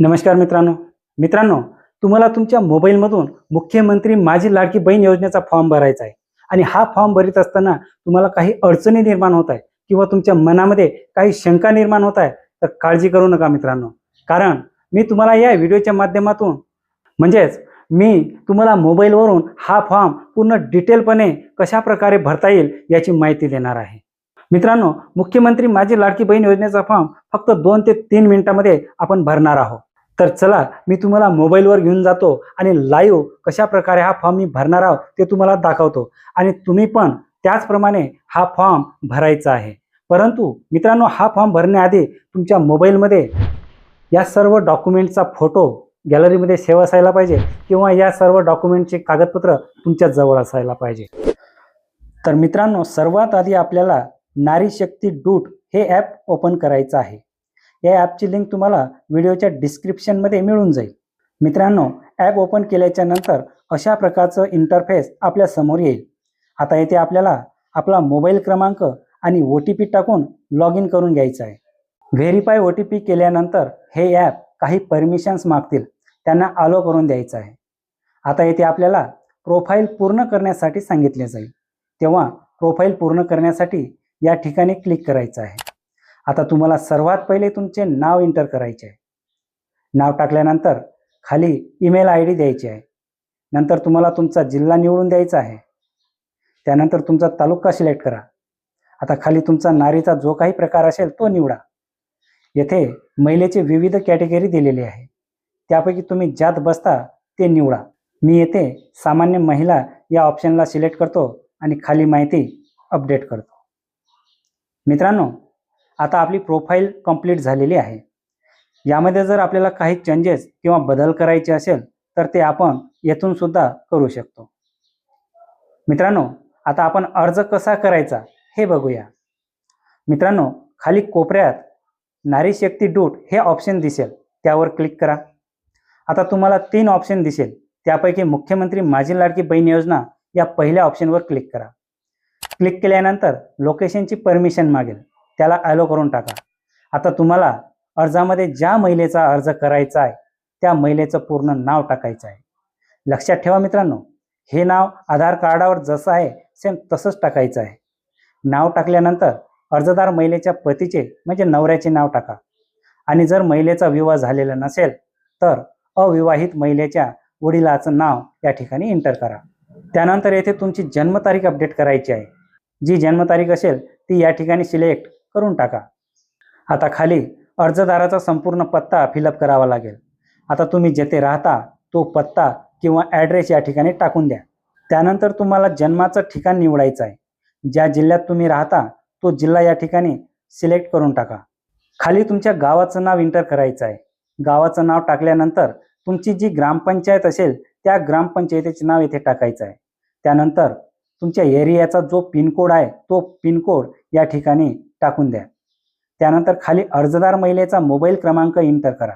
नमस्कार मित्रांनो. मित्रांनो तुम्हाला तुमच्या मोबाईलमधून मुख्यमंत्री माझी लाडकी बहीण योजनेचा फॉर्म भरायचा आहे. आणि हा फॉर्म भरीत असताना तुम्हाला काही अडचणी निर्माण होत आहे किंवा तुमच्या मनामध्ये काही शंका निर्माण होत आहे तर काळजी करू नका मित्रांनो. कारण मी तुम्हाला या व्हिडिओच्या माध्यमातून म्हणजेच मी तुम्हाला मोबाईलवरून हा फॉर्म पूर्ण डिटेलपणे कशा प्रकारे भरता येईल याची माहिती देणार आहे. मित्रांनो मुख्यमंत्री माझी लाडकी बहीण योजनेचा फॉर्म फक्त दोन ते तीन मिनिटामध्ये आपण भरणार आहोत. तर चला मी तुम्हाला मोबाईलवर घेऊन जातो आणि लाईव्ह कशा प्रकारे हा फॉर्म मी भरणार आहोत ते तुम्हाला दाखवतो. आणि तुम्ही पण त्याचप्रमाणे हा फॉर्म भरायचा आहे. परंतु मित्रांनो हा फॉर्म भरण्याआधी तुमच्या मोबाईलमध्ये या सर्व डॉक्युमेंटचा फोटो गॅलरीमध्ये सेव्ह असायला पाहिजे किंवा या सर्व डॉक्युमेंटचे कागदपत्र तुमच्या जवळ असायला पाहिजे. तर मित्रांनो सर्वात आधी आपल्याला नारी शक्ती डूट हे ॲप ओपन करायचं आहे. या ॲपची लिंक तुम्हाला व्हिडिओच्या डिस्क्रिप्शनमध्ये मिळून जाईल. मित्रांनो ॲप ओपन केल्याच्यानंतर अशा प्रकारचं इंटरफेस आपल्यासमोर येईल. आता येथे आपल्याला आपला मोबाईल क्रमांक आणि ओ टी पी टाकून लॉग इन करून घ्यायचं आहे. व्हेरीफाय ओ टी पी केल्यानंतर हे ॲप काही परमिशन्स मागतील. त्यांना आलो करून द्यायचं आहे. आता येथे आपल्याला प्रोफाईल पूर्ण करण्यासाठी सांगितले जाईल. तेव्हा प्रोफाईल पूर्ण करण्यासाठी या ठिकाणी क्लिक करायचं आहे. आता तुम्हाला सर्वात पहिले तुमचे नाव इंटर करायचे आहे. नाव टाकल्यानंतर खाली ईमेल आय डी द्यायची आहे. नंतर तुम्हाला तुमचा जिल्हा निवडून द्यायचा आहे. त्यानंतर तुमचा तालुका सिलेक्ट करा. आता खाली तुमचा नारीचा जो काही प्रकार असेल तो निवडा. येथे महिलेचे विविध कॅटेगरी दिलेली आहे. त्यापैकी तुम्ही ज्यात बसता ते निवडा. मी येथे सामान्य महिला या ऑप्शनला सिलेक्ट करतो आणि खाली माहिती अपडेट करतो. मित्रांनो आता आपली प्रोफाईल कंप्लीट झालेली आहे. यामध्ये जर आपल्याला काही चेंजेस किंवा बदल करायचे असेल तर ते आपण येथून सुद्धा करू शकतो. मित्रांनो आता आपण अर्ज कसा करायचा हे बघूया. मित्रांनो खाली कोपऱ्यात नारी शक्ती डूट हे ऑप्शन दिसेल. त्यावर क्लिक करा. आता तुम्हाला तीन ऑप्शन दिसेल. त्यापैकी मुख्यमंत्री माझी लाडकी बहीण योजना या पहिल्या ऑप्शनवर क्लिक करा. क्लिक केल्यानंतर लोकेशनची परमिशन मागेल. त्याला ॲलो करून टाका. आता तुम्हाला अर्जामध्ये ज्या महिलेचा अर्ज करायचा आहे त्या महिलेचं पूर्ण नाव टाकायचं आहे. लक्षात ठेवा मित्रांनो हे नाव आधार कार्डावर जसं आहे सेम तसंच टाकायचं आहे. नाव टाकल्यानंतर अर्जदार महिलेच्या पतीचे म्हणजे नवऱ्याचे नाव टाका. आणि जर महिलेचा विवाह झालेला नसेल तर अविवाहित महिलेच्या वडिलाचं नाव या ठिकाणी एंटर करा. त्यानंतर येथे तुमची जन्मतारीख अपडेट करायची आहे. जी जन्मतारीख असेल ती या ठिकाणी सिलेक्ट करून टाका. आता खाली अर्जदाराचा संपूर्ण पत्ता फिलअप करावा लागेल. आता तुम्ही जेथे राहता तो पत्ता किंवा ॲड्रेस या ठिकाणी टाकून द्या. त्यानंतर तुम्हाला जन्माचं ठिकाण निवडायचं आहे. ज्या जिल्ह्यात तुम्ही राहता तो जिल्हा या ठिकाणी सिलेक्ट करून टाका. खाली तुमच्या गावाचं नाव इंटर करायचं आहे. गावाचं नाव टाकल्यानंतर तुमची जी ग्रामपंचायत असेल त्या ग्रामपंचायतीचे नाव येथे टाकायचं आहे. त्यानंतर तुमच्या एरियाचा जो पिनकोड आहे तो पिनकोड या ठिकाणी टाकून द्या. त्यानंतर खाली अर्जदार महिलेचा मोबाईल क्रमांक इंटर करा.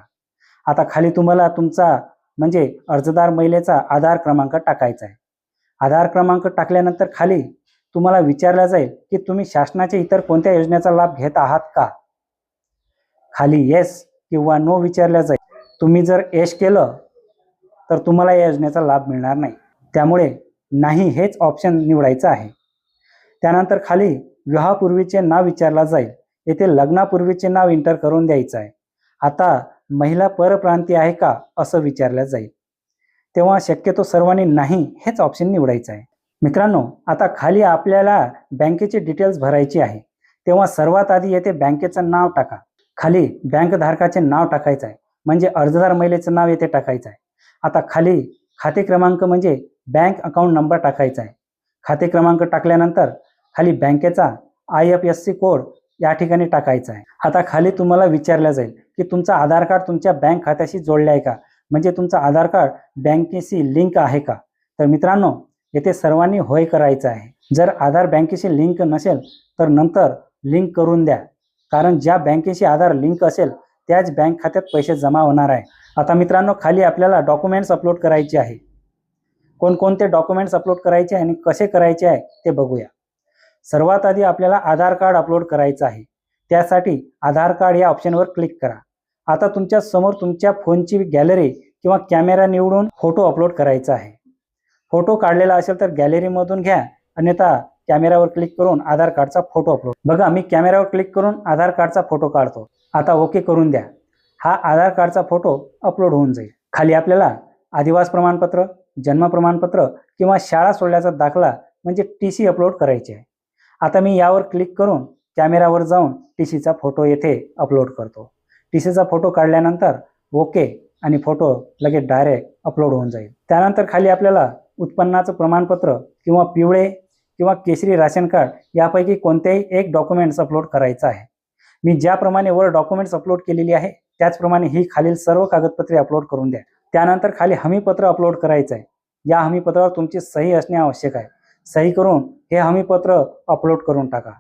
आता खाली तुम्हाला तुमचा म्हणजे अर्जदार महिलेचा आधार क्रमांक टाकायचा आहे. आधार क्रमांक टाकल्यानंतर खाली तुम्हाला विचारलं जाईल की तुम्ही शासनाच्या इतर कोणत्या योजनेचा लाभ घेत आहात का? खाली येस किंवा नो विचारल्या जाईल. तुम्ही जर येस केलं तर तुम्हाला या योजनेचा लाभ मिळणार नाही. त्यामुळे नाही हेच ऑप्शन निवडायचं आहे. त्यानंतर खाली विवाहापूर्वीचे नाव विचारला जाईल. येथे लग्नापूर्वीचे नाव इंटर करून द्यायचं आहे. आता महिला परप्रांती आहे का? असं विचारलं जाईल. तेव्हा शक्यतो सर्वांनी नाही हेच ऑप्शन निवडायचं आहे. मित्रांनो आता खाली आपल्याला बँकेचे डिटेल्स भरायची आहे. तेव्हा सर्वात आधी येथे बँकेचं नाव टाका. खाली बँकधारकाचे नाव टाकायचं आहे. म्हणजे अर्जदार महिलेचं नाव येथे टाकायचं आहे. आता खाली खाते क्रमांक म्हणजे बँक अकाउंट नंबर टाकायचा आहे. खाते क्रमांक टाकल्यानंतर खाली बँकेचा I F S C code या ठिकाणी टाकायचा आहे. आता खाली तुम्हाला विचारलं जाईल की तुमचा आधार कार्ड तुमच्या बँक खात्याशी जोडले आहे का? म्हणजे तुमचं आधार कार्ड बँकेशी लिंक आहे का? तर मित्रांनो येथे सर्वांनी होय करायचं आहे. जर आधार बँकेशी लिंक नसेल तर नंतर लिंक करून द्या. कारण ज्या बँकेशी आधार लिंक असेल त्याच बँक खात्यात पैसे जमा होणार आहे. आता मित्रांनो खाली आपल्याला डॉक्युमेंट्स अपलोड करायचे आहे. कोणकोणते डॉक्युमेंट्स अपलोड करायचे आणि कसे करायचे आहे ते बघूया. सर्वात आधी आपल्याला आधार कार्ड अपलोड करायचं आहे. त्यासाठी आधार कार्ड या ऑप्शनवर क्लिक करा. आता तुमच्यासमोर तुमच्या फोनची गॅलरी किंवा कॅमेरा निवडून फोटो अपलोड करायचा आहे. फोटो काढलेला असेल तर गॅलरीमधून घ्या अन्यथा कॅमेरावर क्लिक करून आधार कार्डचा फोटो अपलोड. बघा मी कॅमेरावर क्लिक करून आधार कार्डचा फोटो काढतो. आता ओके करून द्या. हा आधार कार्डचा फोटो अपलोड होऊन जाईल. खाली आपल्याला आदिवास प्रमाणपत्र जन्म प्रमाणपत्र किंवा शाळा सोडल्याचा दाखला म्हणजे टी सी अपलोड करायची आहे. आता मी यावर क्लिक करून कॅमेरावर जाऊन टी सीचा फोटो येथे अपलोड करतो. टी सीचा फोटो काढल्यानंतर ओके आणि फोटो लगेच डायरेक्ट अपलोड होऊन जाईल. त्यानंतर खाली आपल्याला उत्पन्नाचं प्रमाणपत्र किंवा पिवळे किंवा केशरी राशन कार्ड यापैकी कोणतेही एक डॉक्युमेंट्स अपलोड करायचं आहे. मी ज्याप्रमाणे वर डॉक्युमेंट्स अपलोड केलेली आहे त्याचप्रमाणे ही खालील सर्व कागदपत्रे अपलोड करून द्या. त्यानंतर खाली हमीपत्र अपलोड करायचं आहे या हमीपत्रावर तुमची सही असणे आवश्यक आहे. सही करून हे हमीपत्र अपलोड करून टाका.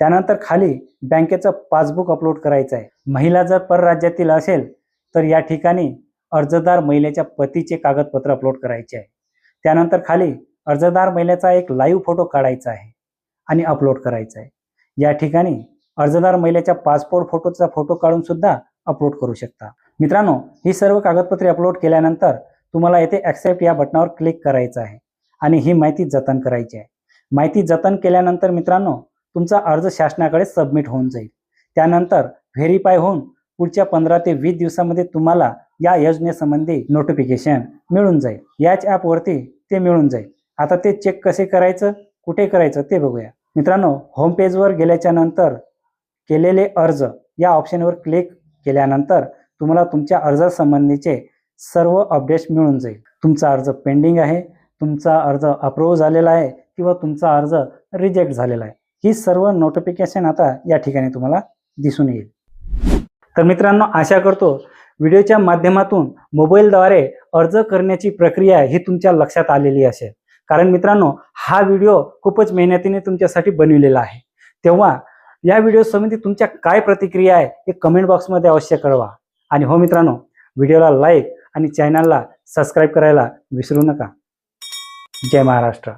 त्यानंतर खाली बँकेचं पासबुक अपलोड करायचं आहे. महिला जर परराज्यातील असेल तर या ठिकाणी अर्जदार महिलेच्या पतीचे कागदपत्र अपलोड करायचे आहे. त्यानंतर खाली अर्जदार महिलेचा एक लाईव्ह फोटो काढायचा आहे आणि अपलोड करायचा आहे. या ठिकाणी अर्जदार महिलेच्या पासपोर्ट फोटोचा फोटो काढून सुद्धा अपलोड करू शकता. मित्रांनो ही सर्व कागदपत्रे अपलोड केल्यानंतर तुम्हाला येथे ॲक्सेप्ट या बटनावर क्लिक करायचं आहे. आणि ही माहिती जतन करायची आहे. माहिती जतन केल्यानंतर मित्रांनो तुमचा अर्ज शासनाकडे सबमिट होऊन जाईल. त्यानंतर व्हेरीफाय होऊन पुढच्या पंधरा ते वीस दिवसामध्ये तुम्हाला या योजनेसंबंधी नोटिफिकेशन मिळून जाईल. याच ॲपवरती ते मिळून जाईल. आता ते चेक कसे करायचं कुठे करायचं ते बघूया. मित्रांनो होम पेजवर गेल्याच्यानंतर केलेले अर्ज या ऑप्शनवर क्लिक केल्यानंतर तुम्हाला तुमच्या अर्जासंबंधीचे सर्व अपडेट्स मिळून जाईल. तुमचा अर्ज पेंडिंग आहे. तुमचा अर्ज अप्रूव्ह झालेला आहे किंवा तुमचा अर्ज रिजेक्ट झालेला आहे. ही सर्व नोटिफिकेशन आता या ठिकाणी तुम्हाला दिसून येईल. तर मित्रांनो आशा करतो व्हिडिओच्या माध्यमातून मोबाईलद्वारे अर्ज करण्याची प्रक्रिया ही तुमच्या लक्षात आलेली असेल. कारण मित्रांनो हा व्हिडिओ खूपच मेहनतीने तुमच्यासाठी बनविलेला आहे. तेव्हा या व्हिडिओ संबंधी तुमच्या काय प्रतिक्रिया आहे हे कमेंट बॉक्समध्ये अवश्य कळवा. आणि हो मित्रांनो व्हिडिओला लाईक आणि चॅनलला सबस्क्राईब करायला विसरू नका. जय महाराष्ट्र.